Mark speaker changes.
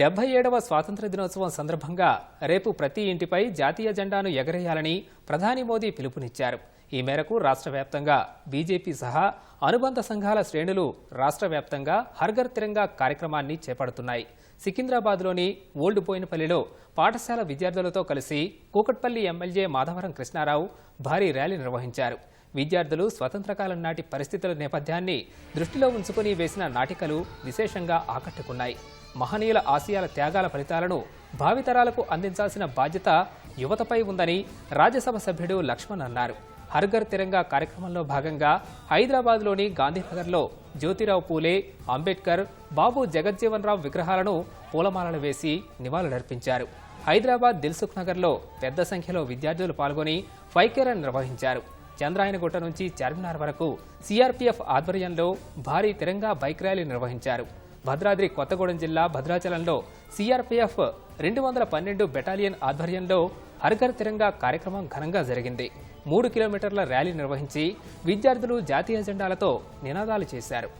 Speaker 1: డెబ్బై ఏడవ స్వాతంత్ర దినోత్సవం సందర్భంగా రేపు ప్రతి ఇంటిపై జాతీయ జెండాను ఎగరేయాలని ప్రధాని మోదీ పిలుపునిచ్చారు. ఈ మేరకు రాష్ట్ర వ్యాప్తంగా బీజేపీ సహా అనుబంధ సంఘాల శ్రేణులు రాష్ట్ర వ్యాప్తంగా హర్ఘర్ తిరంగా కార్యక్రమాన్ని చేపడుతున్నాయి. సికింద్రాబాద్లోని ఓల్డ్ బోయినపల్లిలో పాఠశాల విద్యార్థులతో కలిసి కూకట్పల్లి ఎమ్మెల్యే మాధవరం కృష్ణారావు భారీ ర్యాలీ నిర్వహించారు. విద్యార్థులు స్వతంత్రకాలం నాటి పరిస్థితుల నేపథ్యాన్ని దృష్టిలో ఉంచుకుని వేసిన నాటికలు విశేషంగా ఆకట్టుకున్నాయి. మహనీయుల ఆశయాల త్యాగాల ఫలితాలను భావితరాలకు అందించాల్సిన బాధ్యత యువతపై ఉందని రాజ్యసభ సభ్యుడు లక్ష్మణ్ అన్నారు. హర్ఘర్ తిరంగా కార్యక్రమంలో భాగంగా హైదరాబాద్లోని గాంధీనగర్లో జ్యోతిరావు పూలే అంబేద్కర్ బాబు జగజ్జీవన్ రావు విగ్రహాలను పూలమాలలు వేసి నివాళులర్పించారు. హైదరాబాద్ దిల్సుఖ్ నగర్లో పెద్ద సంఖ్యలో విద్యార్థులు పాల్గొని ఫైకేరన్ నిర్వహించారు. చంద్రాయనగుట్ట నుంచి చార్మినార్ వరకు సీఆర్పీఎఫ్ ఆధ్వర్యంలో భారీ తిరంగా బైక్ ర్యాలీ నిర్వహించారు. భద్రాద్రి కొత్తగూడెం జిల్లా భద్రాచలంలో సీఆర్పీఎఫ్ రెండు వందల పన్నెండు బెటాలియన్ ఆధ్వర్యంలో హర్ఘర్ తిరంగా కార్యక్రమం ఘనంగా జరిగింది. మూడు కిలోమీటర్ల ర్యాలీ నిర్వహించి విద్యార్థులు జాతీయ జెండాలతో నినాదాలు చేశారు.